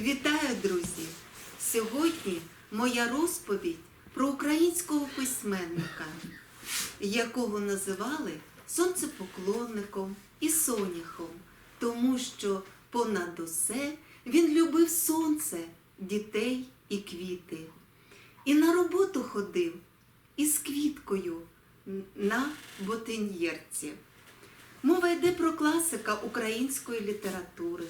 Вітаю, друзі! Сьогодні моя розповідь про українського письменника, якого називали сонцепоклонником і соняхом, тому що понад усе він любив сонце, дітей і квіти. І на роботу ходив із квіткою на ботин'єрці. Мова йде про класика української літератури.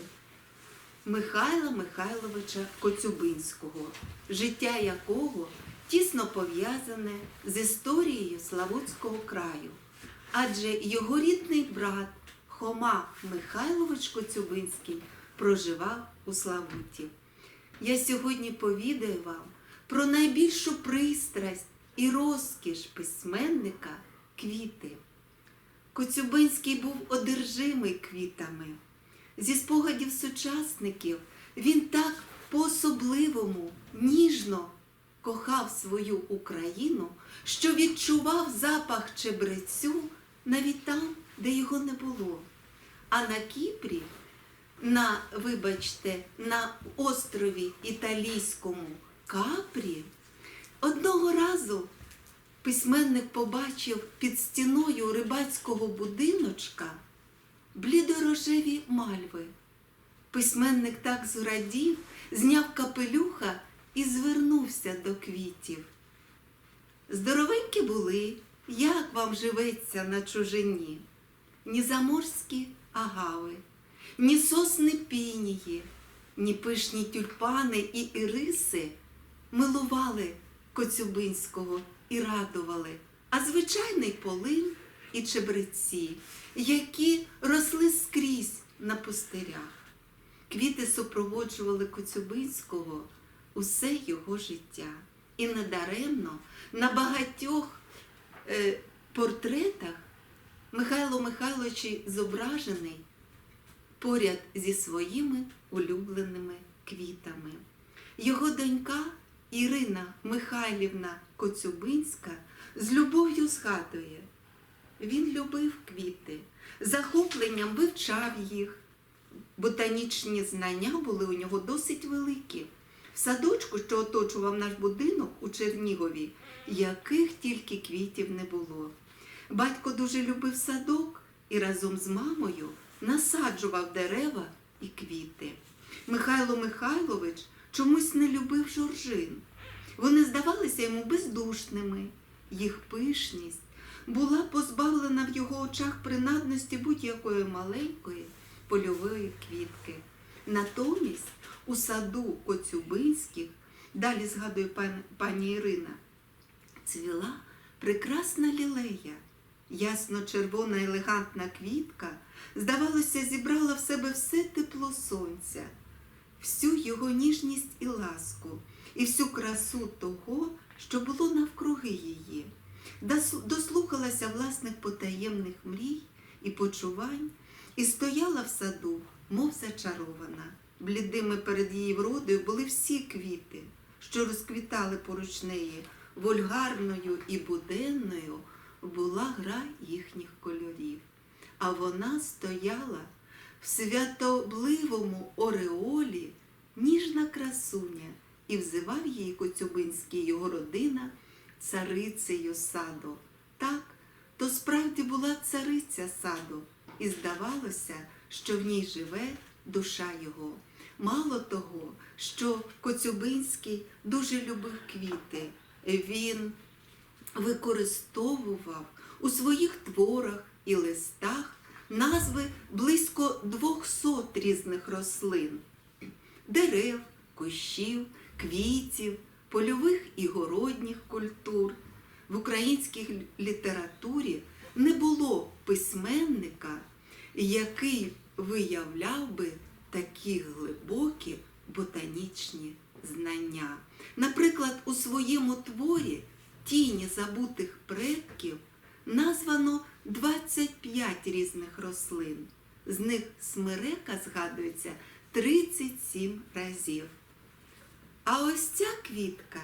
Михайла Михайловича Коцюбинського, життя якого тісно пов'язане з історією Славутського краю. Адже його рідний брат Хома Михайлович Коцюбинський проживав у Славуті. Я сьогодні повідаю вам про найбільшу пристрасть і розкіш письменника квіти. Коцюбинський був одержимий квітами. Зі спогадів сучасників він так по-особливому, ніжно кохав свою Україну, що відчував запах чебрецю навіть там, де його не було. А на Кіпрі, на, вибачте, на острові Італійському Капрі, одного разу письменник побачив під стіною рибацького будиночка блідорожеві мальви. Письменник так зрадів, зняв капелюха і звернувся до квітів. Здоровенькі були, як вам живеться на чужині, ні заморські агави, ні сосни пінії, ні пишні тюльпани і іриси милували Коцюбинського і радували, а звичайний полин і чебреці, які росли скрізь на пустирях. Квіти супроводжували Коцюбинського усе його життя. І недаремно на багатьох е, портретах Михайло Михайлович зображений поряд зі своїми улюбленими квітами. Його донька Ірина Михайлівна Коцюбинська з любов'ю згадує. Він любив квіти, захопленням вивчав їх. Ботанічні знання були у нього досить великі. В садочку, що оточував наш будинок у Чернігові, яких тільки квітів не було. Батько дуже любив садок і разом з мамою насаджував дерева і квіти. Михайло Михайлович чомусь не любив жоржин. Вони здавалися йому бездушними. Їх пишність була позбавлена в його очах принадності будь-якої маленької польової квітки. Натомість у саду Коцюбинських, далі згадує пан, пані Ірина, цвіла прекрасна лілея, ясно-червона елегантна квітка, здавалося, зібрала в себе все тепло сонця, всю його ніжність і ласку, і всю красу того, що було навкруги її, дослухалася власних потаємних мрій і почувань, і стояла в саду, мов зачарована. Блідими перед її вродою були всі квіти, що розквітали поруч неї. Вульгарною і буденною була гра їхніх кольорів. А вона стояла в святобливому ореолі, ніжна красуня, і взивав її Коцюбинський його родина царицею саду. Так, то справді була цариця саду, і здавалося, що в ній живе душа його. Мало того, що Коцюбинський дуже любив квіти. Він використовував у своїх творах і листах назви близько 200 різних рослин, дерев, кущів, квітів, польових і городніх культур. В українській літературі не було письменника, який виявляв би такі глибокі ботанічні знання. Наприклад, у своєму творі Тіні забутих предків названо 25 різних рослин. З них смерека згадується 37 разів. А ось ця квітка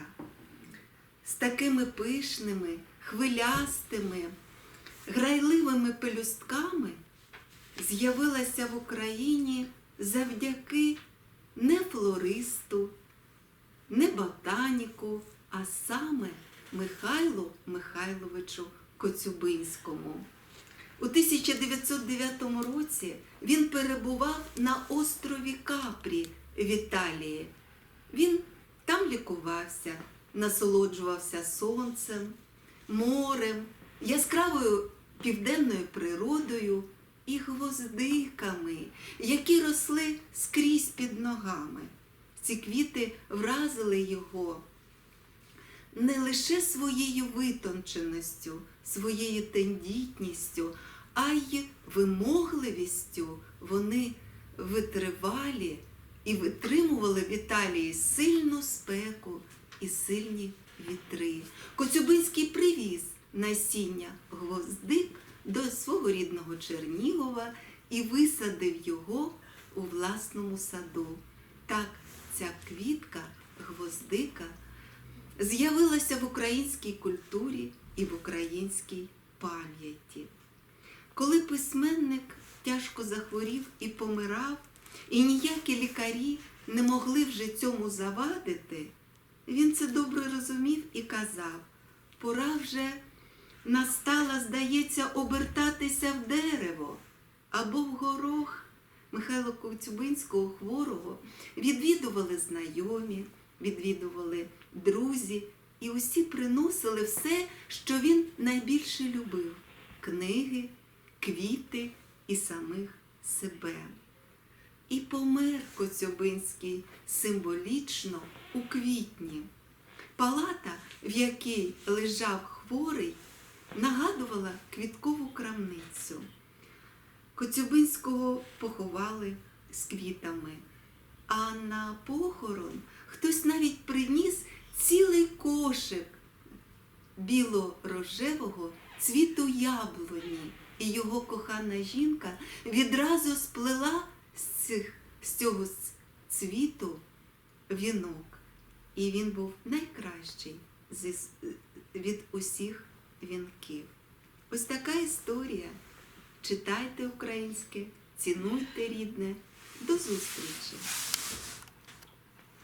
з такими пишними, хвилястими, грайливими пелюстками з'явилася в Україні завдяки не фольклористу, не ботаніку, а саме Михайлу Михайловичу Коцюбинському. У 1909 році він перебував на острові Капрі в Італії. Він там лікувався, насолоджувався сонцем, морем, яскравою південною природою і гвоздиками, які росли скрізь під ногами. Ці квіти вразили його не лише своєю витонченістю, своєю тендітністю, а й вимогливістю вони витривалі і витримували в Італії сильну спеку і сильні вітри. Коцюбинський привіз насіння гвоздик до свого рідного Чернігова і висадив його у власному саду. Так ця квітка гвоздика з'явилася в українській культурі і в українській пам'яті. Коли письменник тяжко захворів і помирав, і ніякі лікарі не могли вже цьому завадити, він це добре розумів і казав: пора вже настала, здається, обертатися в дерево або в горох. Михайла Коцюбинського хворого відвідували знайомі, відвідували друзі, і усі приносили все, що він найбільше любив книги, квіти і самих себе. І помер Коцюбинський символічно у квітні. Палата, в якій лежав хворий, нагадувала квіткову крамницю. Коцюбинського поховали з квітами, а на похорон хтось навіть приніс цілий кошик біло-рожевого цвіту яблуні, і його кохана жінка відразу сплела з, цих, з цього цвіту вінок. І він був найкращий зі від усіх вінків. Ось така історія. Читайте українське, цінуйте рідне. До зустрічі!